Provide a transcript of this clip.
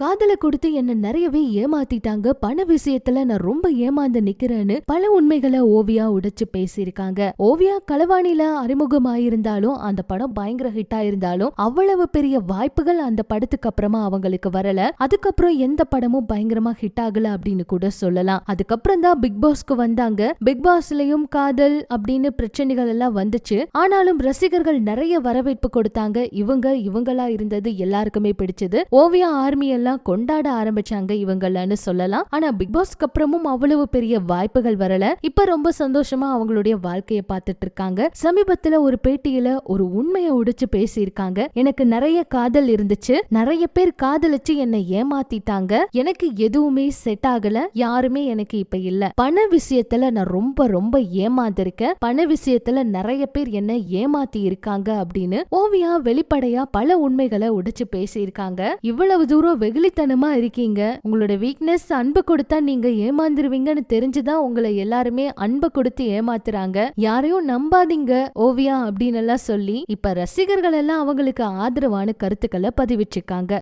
காதலை கொடுத்து என்ன நிறையவே ஏமாத்திட்டாங்க. பண விஷயத்துல நான் ரொம்ப ஏமாந்து நிக்கிறேன்னு பல உண்மைகளை ஓவியா உடைச்சு பேசியிருக்காங்க. ஓவியா களவாணில அறிமுகமாயிருந்தாலும் அந்த படம் பயங்கர ஹிட் ஆயிருந்தாலும் அவ்வளவு பெரிய வாய்ப்புகள் அந்த படத்துக்கு அப்புறமா அவங்களுக்கு வரல. அதுக்கப்புறம் எந்த படமும் பயங்கரமா ஹிட் ஆகல அப்படின்னு கூட சொல்லலாம். அதுக்கப்புறம் தான் பிக் பாஸ்க்கு வந்தாங்க. பிக் பாஸ்லயும் காதல் அப்படின்னு பிரச்சனைகள் எல்லாம் வந்துச்சு. ஆனாலும் ரசிகர்கள் நிறைய வரவேற்பு கொடுத்தாங்க. இவங்க இவங்களா இருந்தது எல்லாருக்குமே பிடிச்சது. ஓவியா ஆர்மி எல்லாம் கொண்டாட ஆரம்பிச்சாங்க இவங்களன்னு சொல்லலாம். ஆனா பிக் பாஸ்க்கு அப்புறமும் அவ்வளவு பெரிய வாய்ப்புகள் வரல. இப்ப ரொம்ப சந்தோஷமா அவங்களுடைய வாழ்க்கைய பார்த்துட்டு இருக்காங்க. சமீபத்துல ஒரு பேட்டியில ஒரு உண்மையை உடிச்சு பேசியிருக்காங்க. எனக்கு நிறைய காதல் இருந்துச்சு. நிறைய பேர் காதலிச்சு என்னை ஏமாத்திட்டாங்க. எனக்கு எதுவுமே செட் ஆகல. யாருமே எனக்கு இப்ப இல்ல. பண விஷயத்துல நான் ரொம்ப ரொம்ப ஏமாந்திருக்கேன். பண விஷயத்துல நிறைய பேர் என்ன ஏமாத்தி இருக்காங்க அப்படின்னு ஓவியா வெளிப்படையா பல உண்மைகளை உடைச்சு பேசியிருக்காங்க. இவ்வளவு தூரம் வெகு வெகுளித்தனமா இருக்கீங்க. உங்களோட வீக்னஸ் அன்பு கொடுத்தா நீங்க ஏமாந்துருவீங்கன்னு தெரிஞ்சுதான் உங்களை எல்லாருமே அன்பு கொடுத்து ஏமாத்துறாங்க. யாரையும் நம்பாதீங்க ஓவியா அப்படின்னு எல்லாம் சொல்லி இப்ப ரசிகர்கள் எல்லாம் அவங்களுக்கு ஆதரவான கருத்துக்களை பதிவிச்சிருக்காங்க